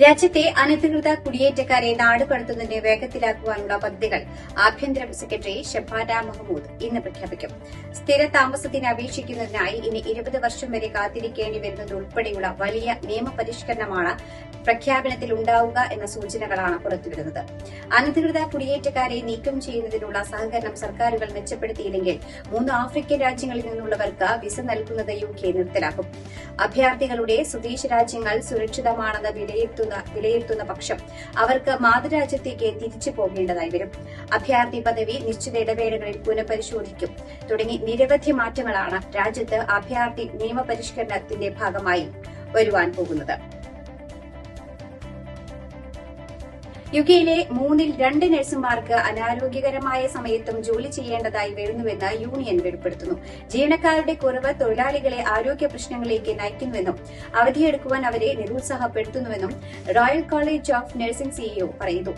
രാജ്യത്തെ അനധികൃത കുടിയേറ്റക്കാരെ നാടുകടത്തുന്നതിനെ വേഗത്തിലാക്കുവാനുള്ള പദ്ധതികൾ ആഭ്യന്തര സെക്രട്ടറി ഷെബാന മഹമ്മൂദ് ഇന്ന് പ്രഖ്യാപിക്കും. സ്ഥിര താമസത്തിന് അപേക്ഷിക്കുന്നതിനായി ഇനി ഇരുപത് വർഷം വരെ കാത്തിരിക്കേണ്ടി വരുന്നത് ഉൾപ്പെടെയുള്ള വലിയ നിയമപരിഷ്കരണമാണ് പ്രഖ്യാപനത്തിൽ ഉണ്ടാവുക എന്ന സൂചനകളാണ് പുറത്തുവരുന്നത് അനധികൃത കുടിയേറ്റക്കാരെ നീക്കം ചെയ്യുന്നതിനുള്ള സഹകരണം സർക്കാരുകൾ മെച്ചപ്പെടുത്തിയില്ലെങ്കിൽ മൂന്ന് ആഫ്രിക്കൻ രാജ്യങ്ങളിൽ നിന്നുള്ളവർക്ക് വിസ നൽകുന്നത് യു കെ നിർത്തലാക്കും. അഭയാർത്ഥികളുടെ സ്വദേശ രാജ്യങ്ങൾ സുരക്ഷിതമാണെന്ന് വിലയിരുത്തുന്ന വിലയിരുത്തുന്ന പക്ഷം അവർക്ക് മാതൃരാജ്യത്തേക്ക് തിരിച്ചു പോകേണ്ടതായി വരും. അഭയാർത്ഥി പദവി നിശ്ചിത ഇടവേളകളിൽ പുനഃപരിശോധിക്കും. തുടങ്ങി നിരവധി മാറ്റങ്ങളാണ് രാജ്യത്ത് അഭയാർത്ഥി നിയമപരിഷ്കരണത്തിന്റെ ഭാഗമായി വരുവാൻ പോകുന്നത്. യു കെയിലെ മൂന്നിൽ രണ്ട് നഴ്സുമാർക്ക് അനാരോഗ്യകരമായ സമയത്തും ജോലി ചെയ്യേണ്ടതായി വരുന്നുവെന്ന് യൂണിയൻ വെളിപ്പെടുത്തുന്നു. ജീവനക്കാരുടെ കുറവ് തൊഴിലാളികളെ ആരോഗ്യ പ്രശ്നങ്ങളിലേക്ക് നയിക്കുന്നുവെന്നും അവധിയെടുക്കുവാൻ അവരെ നിരുത്സാഹപ്പെടുത്തുന്നുവെന്നും royal college of nursing CEO പറയുന്നു.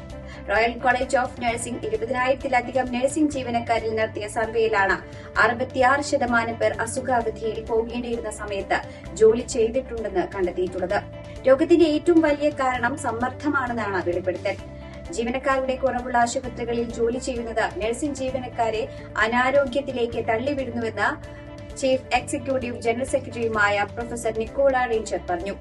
റോയൽ കോളേജ് ഓഫ് നഴ്സിംഗ് ഇരുപതിനായിരത്തിലധികം നഴ്സിംഗ് ജീവനക്കാരിൽ നടത്തിയ സർവേയിലാണ് അറുപത്തിയാറ് ശതമാനം പേർ അസുഖാവധിയിൽ പോകേണ്ടിയിരുന്ന സമയത്ത് ജോലി ചെയ്തിട്ടുണ്ടെന്ന് കണ്ടെത്തിയിട്ടുള്ളത്. രോഗത്തിന്റെ ഏറ്റവും വലിയ കാരണം സമ്മർദ്ദമാണെന്നാണ് വെളിപ്പെടുത്തൽ. ജീവനക്കാരുടെ കുറവുള്ള ആശുപത്രികളിൽ ജോലി ചെയ്യുന്നത് നഴ്സിംഗ് ജീവനക്കാരെ അനാരോഗ്യത്തിലേക്ക് തള്ളിവിടുന്നുവെന്ന് ചീഫ് എക്സിക്യൂട്ടീവ് ജനറൽ സെക്രട്ടറിയുമായ പ്രൊഫസർ നിക്കോള റേഞ്ചർ പറഞ്ഞു.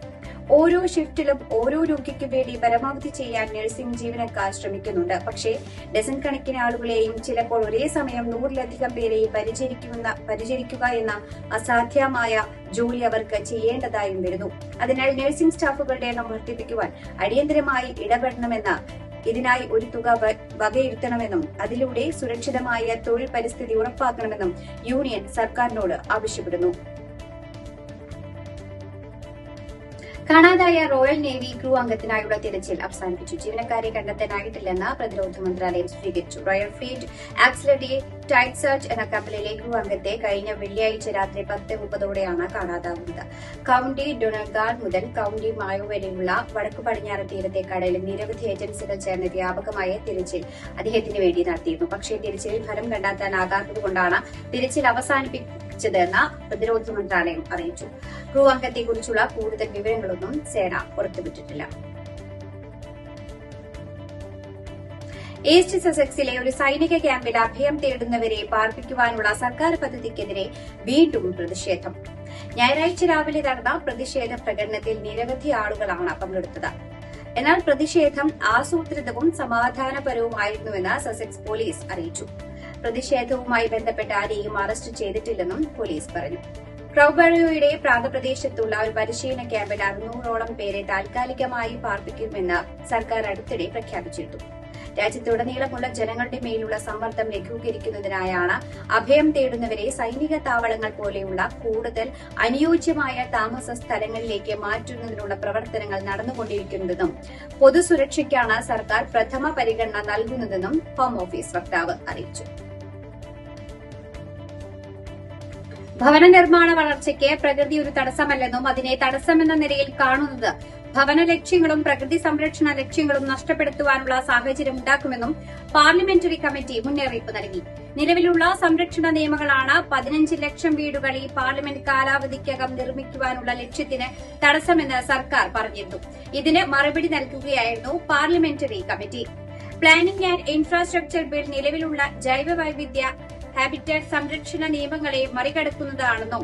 ഓരോ ഷിഫ്റ്റിലും ഓരോ രോഗിക്കും വേണ്ടി പരമാവധി ചെയ്യാൻ നഴ്സിംഗ് ജീവനക്കാർ ശ്രമിക്കുന്നുണ്ട്. പക്ഷേ ഡസൻ കണക്കിന് ആളുകളെയും ചിലപ്പോൾ ഒരേ സമയം നൂറിലധികം പേരെയും പരിചരിക്കുന്ന പരിചരിക്കുക എന്ന അസാധ്യമായ ജോലി അവർക്ക് ചെയ്യേണ്ടതായും വരുന്നു. അതിനാൽ നഴ്സിംഗ് സ്റ്റാഫുകളുടെ എണ്ണം വർദ്ധിപ്പിക്കുവാൻ അടിയന്തരമായി ഇടപെടണമെന്ന ഇതിനായി ഒരു തുക വകയിരുത്തണമെന്നും അതിലൂടെ സുരക്ഷിതമായ തൊഴിൽ പരിസ്ഥിതി ഉറപ്പാക്കണമെന്നും യൂണിയൻ സർക്കാരിനോട് ആവശ്യപ്പെടുന്നു. കാണാതായ റോയൽ നേവി ക്രൂ അംഗത്തിനായുള്ള തിരച്ചിൽ അവസാനിപ്പിച്ചു. ജീവനക്കാരെ കണ്ടെത്താനായിട്ടില്ലെന്ന് പ്രതിരോധ മന്ത്രാലയം സ്ഥിരീകരിച്ചു royal fleet auxiliary Tidesurge എന്ന കപ്പലിലെ ക്രൂ അംഗത്തെ കഴിഞ്ഞ വെള്ളിയാഴ്ച രാത്രി പത്ത് മുപ്പതോടെയാണ് കാണാതാകുന്നത് കൌണ്ടി ഡൊണഗാർഡ് മുതൽ കൌണ്ടി മായോ വരെയുള്ള വടക്കു പടിഞ്ഞാറ് തീരത്തെ കടലിൽ നിരവധി ഏജൻസികൾ ചേർന്ന് വ്യാപകമായ തിരച്ചിൽ അദ്ദേഹത്തിന് വേണ്ടി നടത്തിയിരുന്നു. പക്ഷേ തിരച്ചിലിൽ ഫലം കണ്ടെത്താനാകാത്തതുകൊണ്ടാണ് തിരച്ചിൽ അവസാനിപ്പിച്ചതെന്ന് പ്രതിരോധ മന്ത്രാലയം അറിയിച്ചു. ക്രൂ അംഗത്തെക്കുറിച്ചുള്ള കൂടുതൽ വിവരങ്ങളൊന്നും സേന പുറത്തുവിട്ടിട്ടില്ല. ഈസ്റ്റ് സസെക്സിലെ ഒരു സൈനിക ക്യാമ്പിൽ അഭയം തേടുന്നവരെ പാർപ്പിക്കുവാനുള്ള സർക്കാർ പദ്ധതിക്കെതിരെ വീണ്ടും പ്രതിഷേധം. ഞായറാഴ്ച രാവിലെ നടന്ന പ്രതിഷേധ പ്രകടനത്തിൽ നിരവധി ആളുകളാണ് പങ്കെടുത്തത്. എന്നാൽ പ്രതിഷേധം ആസൂത്രിതവും സമാധാനപരവുമായിരുന്നുവെന്ന് സസെക്സ് പോലീസ് അറിയിച്ചു. പ്രതിഷേധവുമായി ബന്ധപ്പെട്ട് ആരെയും അറസ്റ്റ് ചെയ്തിട്ടില്ലെന്നും പോലീസ് പറഞ്ഞു. ക്രൌബറിയുടെ പ്രാന്തപ്രദേശത്തുള്ള ഒരു പരിശീലന ക്യാമ്പിൽ അറുന്നൂറോളം പേരെ താൽക്കാലികമായി പാർപ്പിക്കുമെന്ന് സർക്കാർ അടുത്തിടെ പ്രഖ്യാപിച്ചിരുന്നു. രാജ്യത്തുടനീളമുള്ള ജനങ്ങളുടെ മേലുള്ള സമ്മർദ്ദം ലഘൂകരിക്കുന്നതിനായാണ് അഭയം തേടുന്നവരെ സൈനിക താവളങ്ങൾ പോലെയുള്ള കൂടുതൽ അനുയോജ്യമായ താമസ സ്ഥലങ്ങളിലേക്ക് മാറ്റുന്നതിനുള്ള പ്രവർത്തനങ്ങൾ നടന്നുകൊണ്ടിരിക്കുന്നതെന്നും പൊതുസുരക്ഷയ്ക്കാണ് സർക്കാർ പ്രഥമ പരിഗണന നൽകുന്നതെന്നും ഹോം ഓഫീസ് വക്താവ് അറിയിച്ചു. ഭവന നിർമ്മാണ വളർച്ചയ്ക്ക് പ്രകൃതി ഒരു തടസ്സമല്ലെന്നും അതിനെ തടസ്സമെന്ന നിലയിൽ കാണുന്നത് ഭവന ലക്ഷ്യങ്ങളും പ്രകൃതി സംരക്ഷണ ലക്ഷ്യങ്ങളും നഷ്ടപ്പെടുത്തുവാനുള്ള സാഹചര്യം ഉണ്ടാക്കുമെന്നും പാർലമെന്ററി കമ്മിറ്റി മുന്നറിയിപ്പ് നൽകി. നിലവിലുള്ള സംരക്ഷണ നിയമങ്ങളാണ് പതിനഞ്ച് ലക്ഷം വീടുകൾ ഈ പാർലമെന്റ് കാലാവധിക്കകം നിർമ്മിക്കുവാനുള്ള ലക്ഷ്യത്തിന് തടസ്സമെന്ന് സർക്കാർ പറഞ്ഞിരുന്നു. ഇതിന് മറുപടി നൽകുകയായിരുന്നു parliamentary committee. Planning and infrastructure bill നിലവിലുള്ള ജൈവ വൈവിധ്യ ഹാബിറ്റാറ്റ് സംരക്ഷണ നിയമങ്ങളെ മറികടക്കുന്നതാണെന്നും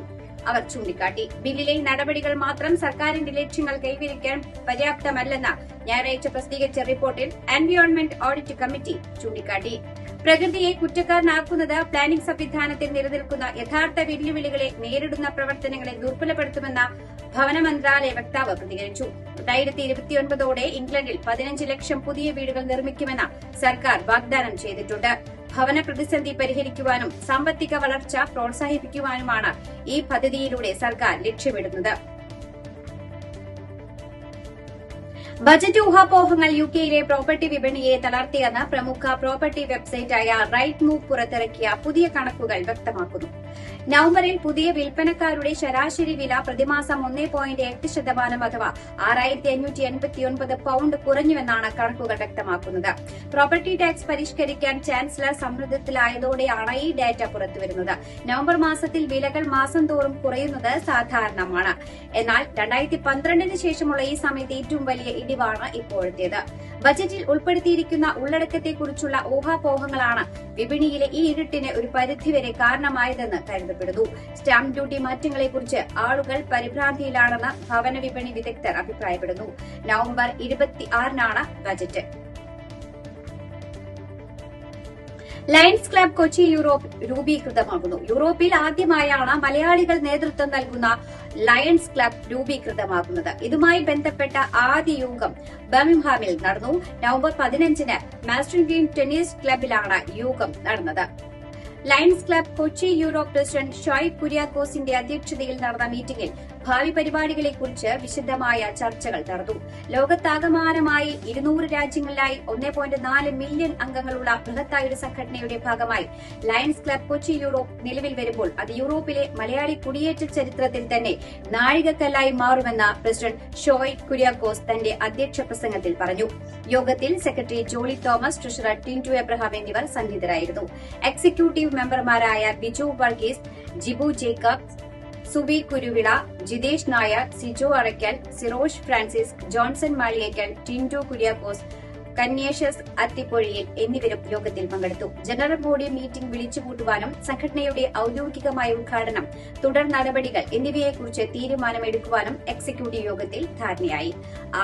അവർ ചൂണ്ടിക്കാട്ടി. ബില്ലിലെ നടപടികൾ മാത്രം സർക്കാരിന്റെ ലക്ഷ്യങ്ങൾ കൈവരിക്കാൻ പര്യാപ്തമല്ലെന്ന് ഞായറാഴ്ച പ്രസിദ്ധീകരിച്ച റിപ്പോർട്ടിൽ എൻവയോൺമെന്റ് ഓഡിറ്റ് കമ്മിറ്റി ചൂണ്ടിക്കാട്ടി. പ്രകൃതിയെ കുറ്റക്കാരനാക്കുന്നത് പ്ലാനിംഗ് സംവിധാനത്തിൽ നിലനിൽക്കുന്ന യഥാർത്ഥ വെല്ലുവിളികളെ നേരിടുന്ന പ്രവർത്തനങ്ങളെ ദുർബലപ്പെടുത്തുമെന്ന ഭവന മന്ത്രാലയ വക്താവ് പ്രതികരിച്ചു. രണ്ടായിരത്തി ഇരുപത്തിയൊൻപതോടെ ഇംഗ്ലണ്ടിൽ പതിനഞ്ച് ലക്ഷം പുതിയ വീടുകൾ നിർമ്മിക്കുമെന്ന് സർക്കാർ വാഗ്ദാനം ചെയ്തിട്ടുണ്ട്. ഭവന പ്രതിസന്ധി പരിഹരിക്കുവാനും സാമ്പത്തിക വളർച്ച പ്രോത്സാഹിപ്പിക്കുവാനുമാണ് ഈ പദ്ധതിയിലൂടെ സർക്കാർ ലക്ഷ്യമിടുന്നത്. ബജറ്റ് ഊഹാപോഹങ്ങൾ യു കെയിലെ പ്രോപ്പർട്ടി വിപണിയെ തളർത്തിയെന്ന് പ്രമുഖ പ്രോപ്പർട്ടി വെബ്സൈറ്റായ റൈറ്റ് മൂവ് പുറത്തിറക്കിയ പുതിയ കണക്കുകൾ വ്യക്തമാക്കുന്നു. നവംബറിൽ പുതിയ വിൽപ്പനക്കാരുടെ ശരാശരി വില പ്രതിമാസം ഒന്നേ പോയിന്റ് എട്ട് ശതമാനം അഥവാ ആറായിരത്തി അഞ്ഞൂറ്റി എൺപത്തിയൊൻപത് പൌണ്ട് കുറഞ്ഞുവെന്നാണ് കണക്കുകൾ വ്യക്തമാക്കുന്നത്. പ്രോപ്പർട്ടി ടാക്സ് പരിഷ്കരിക്കാൻ ചാൻസലർ സമ്മർദ്ദത്തിലായതോടെയാണ് ഈ ഡാറ്റ പുറത്തുവരുന്നത്. നവംബർ മാസത്തിൽ വിലകൾ മാസം തോറും കുറയുന്നത് സാധാരണമാണ്. എന്നാൽ രണ്ടായിരത്തി പന്ത്രണ്ടിന് ശേഷമുള്ള ഈ സമയത്ത് ഏറ്റവും വലിയ ഇടിവാണ് ഇപ്പോഴത്തേത്. ബജറ്റിൽ ഉൾപ്പെടുത്തിയിരിക്കുന്ന ഉള്ളടക്കത്തെക്കുറിച്ചുള്ള ഊഹാപോഹങ്ങളാണ് വിപണിയിലെ ഈ ഇരുട്ടിന് ഒരു പരിധിവരെ കാരണമായതെന്ന് കരുതപ്പെടുന്നു സ്റ്റാമ്പ് ഡ്യൂട്ടി മാറ്റങ്ങളെക്കുറിച്ച് ആളുകൾ പരിഭ്രാന്തിയിലാണെന്ന് ഭവന വിപണി വിദഗ്ധർ അഭിപ്രായപ്പെടുന്നു. November ഇരുപത്തിയാറിനാണ് budget. Lions club Kochi Europe രൂപീകൃതമാകുന്നു. യൂറോപ്പിൽ ആദ്യമായാണ് മലയാളികൾ നേതൃത്വം നൽകുന്ന ലയൺസ് ക്ലബ് രൂപീകൃതമാകുന്നത്. ഇതുമായി ബന്ധപ്പെട്ട ആദ്യ യോഗം ബർമിംഗ്ഹാമിൽ നടന്നു. നവംബർ പതിനഞ്ചിന് മാസ്റ്റർ ഗ്രീൻ ടെന്നീസ് ക്ലബിലാണ് യോഗം നടന്നത്. Lions club Kochi Europe president Shoy കുര്യാക്കോസിന്റെ അധ്യക്ഷതയിൽ നടന്ന മീറ്റിംഗിൽ ഭാവി പരിപാടികളെക്കുറിച്ച് വിശദമായ ചർച്ചകൾ നടന്നു. ലോകത്താകമാനമായി ഇരുന്നൂറ് രാജ്യങ്ങളിലായി ഒന്നേ പോയിന്റ് നാല് മില്യൺ അംഗങ്ങളുള്ള ബൃഹത്തായ സംഘടനയുടെ ഭാഗമായി ലയൺസ് ക്ലബ് കൊച്ചി യൂറോപ്പ് നിലവിൽ വരുമ്പോൾ അത് യൂറോപ്പിലെ മലയാളി കുടിയേറ്റ ചരിത്രത്തിൽ തന്നെ നാഴികക്കല്ലായി മാറുമെന്ന് പ്രസിഡന്റ് ഷോയ് കുര്യാക്കോസ് തന്റെ അധ്യക്ഷ പ്രസംഗത്തിൽ പറഞ്ഞു. യോഗത്തിൽ സെക്രട്ടറി ജോളി തോമസ് ട്രഷറർ ടിന്റു എബ്രഹാം എന്നിവർ സന്നിഹിതരായിരുന്നു എക്സിക്യൂട്ടീവ് മെമ്പർമാരായ ബിജു വർഗീസ് ജിബു ജേക്കബ് സുബി കുരുവിള ജിതേഷ് നായർ സിജോ അറയ്ക്കൽ സിറോഷ് ഫ്രാൻസിസ് ജോൺസൺ മാളിയേക്കൽ ടിൻഡോ കുര്യാക്കോസ് കന്യേഷസ് അത്തിപ്പൊഴിയിൽ എന്നിവരും യോഗത്തിൽ പങ്കെടുത്തു. ജനറൽ ബോഡി മീറ്റിംഗ് വിളിച്ചുകൂട്ടുവാനും സംഘടനയുടെ ഔദ്യോഗികമായ ഉദ്ഘാടനം തുടർ നടപടികൾ എന്നിവയെക്കുറിച്ച് തീരുമാനമെടുക്കുവാനും എക്സിക്യൂട്ടീവ് യോഗത്തിൽ ധാരണയായി.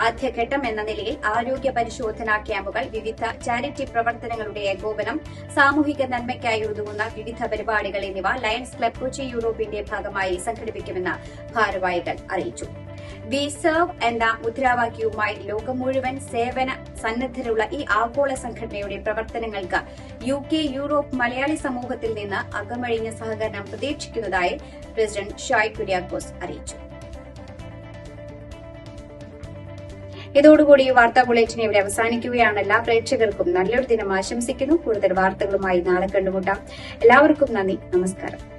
ആദ്യഘട്ടം എന്ന നിലയിൽ ആരോഗ്യ പരിശോധനാ ക്യാമ്പുകൾ വിവിധ ചാരിറ്റി പ്രവർത്തനങ്ങളുടെ ഏകോപനം സാമൂഹിക നന്മയ്ക്കായി ഒതുങ്ങുന്ന വിവിധ പരിപാടികൾ എന്നിവ ലയൺസ് ക്ലബ് കൊച്ചി യൂറോപ്പിന്റെ ഭാഗമായി സംഘടിപ്പിക്കുമെന്ന് ഭാരവാഹികൾ അറിയിച്ചു. വി സെർവ് എന്ന മുദ്രാവാക്യവുമായി ലോകം മുഴുവൻ സേവന സന്നദ്ധരുള്ള ഈ ആഗോള സംഘടനയുടെ പ്രവർത്തനങ്ങൾക്ക് യു കെ യൂറോപ്പ് മലയാളി സമൂഹത്തിൽ നിന്ന് അകമഴിഞ്ഞ സഹകരണം പ്രതീക്ഷിക്കുന്നതായി പ്രസിഡന്റ് ഷായ് കുര്യാക്കോസ് അറിയിച്ചു. ഇതോടുകൂടി ഈ വാർത്താ ബുള്ളറ്റിൻ ഇവിടെ അവസാനിക്കുകയാണ്. എല്ലാ പ്രേക്ഷകർക്കും നല്ലൊരു ദിനം ആശംസിക്കുന്നു. കൂടുതൽ വാർത്തകളുമായി നാളെ കണ്ടുമുട്ടാം. എല്ലാവർക്കും നന്ദി. നമസ്കാരം.